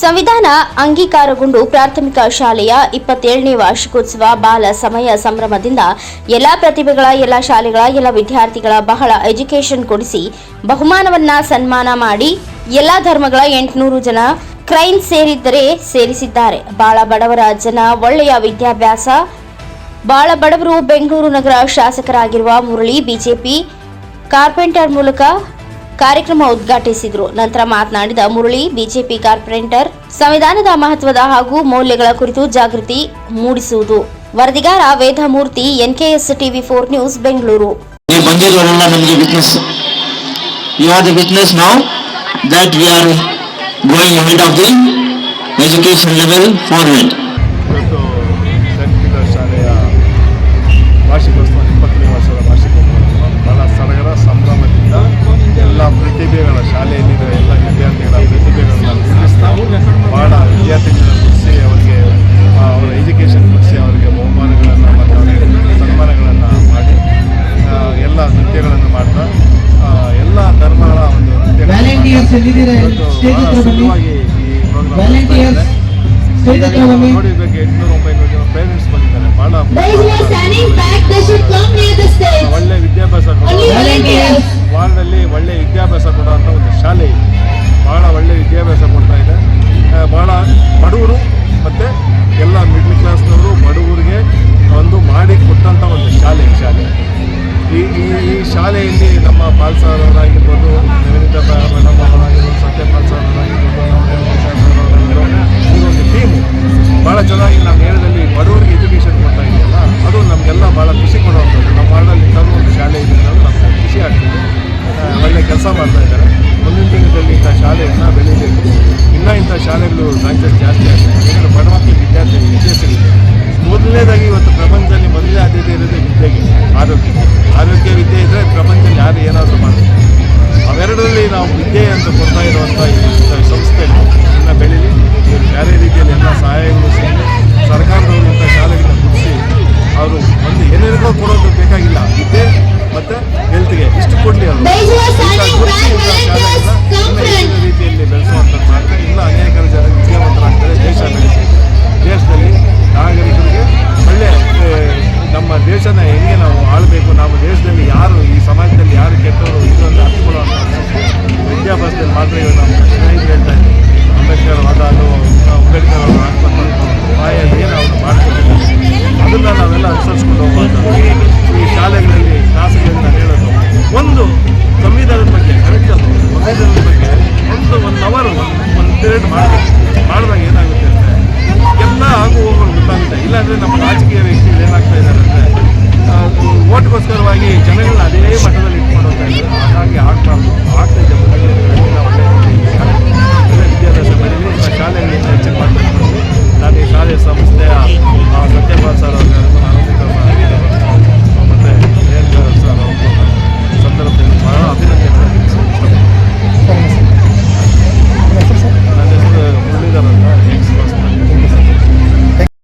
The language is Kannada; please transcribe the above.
ಸಂವಿಧಾನ ಅಂಗೀಕಾರಗೊಂಡು ಪ್ರಾಥಮಿಕ ಶಾಲೆಯ ಇಪ್ಪತ್ತೇಳನೇ ವಾರ್ಷಿಕೋತ್ಸವ ಬಾಲ ಸಮಯ ಸಂಭ್ರಮದಿಂದ ಎಲ್ಲ ಪ್ರತಿಭೆಗಳ, ಎಲ್ಲ ಶಾಲೆಗಳ, ಎಲ್ಲ ವಿದ್ಯಾರ್ಥಿಗಳ ಬಹಳ ಎಜುಕೇಷನ್ ಕೊಡಿಸಿ ಬಹುಮಾನವನ್ನ ಸನ್ಮಾನ ಮಾಡಿ ಎಲ್ಲ ಧರ್ಮಗಳ ಎಂಟುನೂರು ಜನ ಕ್ರೈನ್ ಸೇರಿದ್ದರೆ ಸೇರಿಸಿದ್ದಾರೆ. ಬಾಳ ಬಡವರ ಜನ, ಒಳ್ಳೆಯ ವಿದ್ಯಾಭ್ಯಾಸ. ಬಾಳ ಬಡವರು ಬೆಂಗಳೂರು ನಗರ ಶಾಸಕರಾಗಿರುವ ಮುರಳಿ, ಬಿಜೆಪಿ ಕಾರ್ಪೆಂಟರ್ ಮೂಲಕ ಕಾರ್ಯಕ್ರಮ ಉದ್ಘಾಟಿಸಿದರು. ನಂತರ ಮಾತನಾಡಿದ ಮುರಳಿ ಬಿಜೆಪಿ ಕಾರ್ಪೊರೇಟರ್ ಸಂವಿಧಾನದ ಮಹತ್ವದ ಹಾಗೂ ಮೌಲ್ಯಗಳ ಕುರಿತು ಜಾಗೃತಿ ಮೂಡಿಸುವುದು. ವರದಿಗಾರ Vedamurthy NKS TV four news Bengaluru. ಎಲ್ಲಿದ್ದೀರಾ? ಸ್ಟೇಜ್ ಹತ್ರ ಬನ್ನಿ. ವಾಲಂಟಿಯರ್ಸ್ ಸ್ಟೇಜ್ ಹತ್ರ ಬನ್ನಿ. ಪೇರೆಂಟ್ಸ್ ಬಂದಿದ್ದಾರೆ ಬಹಳ ಒಳ್ಳೆ ವಿದ್ಯಾಭ್ಯಾಸ volunteers. ಒಳ್ಳೆ ವಿದ್ಯಾಭ್ಯಾಸ ಕೊಡುವಂಥ ಒಂದು ಶಾಲೆ ಇದೆ ಭಾಳ ಒಳ್ಳೆ ವಿದ್ಯಾಭ್ಯಾಸ ಕೊಡ್ತಾ ಇದೆ ಭಾಳ ಬಡವರು ಮತ್ತು ಎಲ್ಲ ಮಿಡ್ಲ್ ಕ್ಲಾಸ್ನವರು ಬಡವರಿಗೆ ಒಂದು ಮಾಡಿ ಕೊಟ್ಟಂಥ ಒಂದು ಶಾಲೆ ಶಾಲೆ ಈ ಈ ಶಾಲೆಯಲ್ಲಿ ನಮ್ಮ ಪಾಲ್ ಶಾಲೆಗಳು ಬ್ರಾಂಚಸ್ ಜಾಸ್ತಿ ಆಗಿದೆ. ಯಾಕಂದರೆ ಬಡ ಮಕ್ಕಳು ವಿದ್ಯಾರ್ಥಿ ವಿದ್ಯೆ ಸಿಗುತ್ತೆ ಮೊದಲನೇದಾಗಿ ಇವತ್ತು ಪ್ರಪಂಚದಲ್ಲಿ ಮೊದಲೇ ಆದ್ಯತೆ ಇರೋದೇ ವಿದ್ಯೆಗೆ, ಆರೋಗ್ಯ. ಆರೋಗ್ಯ, ವಿದ್ಯೆ ಇದ್ದರೆ ಪ್ರಪಂಚದಲ್ಲಿ ಯಾರು ಏನಾದರೂ ಮಾಡ್ತಾರೆ ಅವೆರಡರಲ್ಲಿ ನಾವು ವಿದ್ಯೆ ಅಂತ ಕೊಡ್ತಾ ಇರುವಂಥ ಈ ಸಂಸ್ಥೆ ಇನ್ನು ಬೆಳೀಲಿ. ಬೇರೆ ರೀತಿಯಲ್ಲಿ ಎಲ್ಲ ಸಹಾಯಗಳು ಸಿಗಲಿ. ಸರ್ಕಾರದವರು ಇಂಥ ಶಾಲೆಗಳನ್ನ ದೇಶನ ಹೆಂಗೆ ನಾವು ಆಳಬೇಕು? ನಮ್ಮ ದೇಶದಲ್ಲಿ ಯಾರು, ಈ ಸಮಾಜದಲ್ಲಿ ಯಾರು ಕೆಟ್ಟವರು? ಇದು ಅಂತ ಅರ್ಥಕೊಳ್ಳುವಂಥ ವಿದ್ಯಾಭ್ಯಾಸದಲ್ಲಿ ಮಾತ್ರ ಇವಾಗ ನಮ್ಮ ಸ್ನೇಹಿತರು ಹೇಳ್ತಾ ಇದ್ದೀವಿ ಅಂಬೇಡ್ಕರ್ ವಾದ ಅದು ಅಂಬೇಡ್ಕರ್ ಅವರು ಏನು ಅವರು ಮಾಡ್ಕೊಟ್ಟಿದ್ದಾರೆ ಅದನ್ನು ನಾವೆಲ್ಲ ಅನುಸರಿಸ್ಕೊಂಡು ಹೋಗ್ಬೋದು ಈ ಶಾಲೆಗಳಲ್ಲಿ ಕ್ಲಾಸ್ಗಳಲ್ಲಿ ನಾನು ಹೇಳೋದು, ಒಂದು ಸಂವಿಧಾನದ ಬಗ್ಗೆ ಕರೆಕ್ಟ್ ಅದು ಸಂವಿಧಾನದ ಬಗ್ಗೆ ಒಂದು ಒನ್ ಅವರು ಒಂದು ಪೀರಿಯಡ್ ಮಾಡಬೇಕು. ಮಾಡಿದಾಗ ಏನಾಗುತ್ತೆ ಅಂದರೆ ಎಲ್ಲ ಆಗು ಹೋಗೋರು ಗೊತ್ತಾಗುತ್ತೆ. ಇಲ್ಲಾಂದರೆ ನಮ್ಮ ರಾಜಕೀಯ ವ್ಯಕ್ತಿಗಳು ಏನಾಗ್ತಾ ಇದ್ದಾರೆ ಅಂದರೆ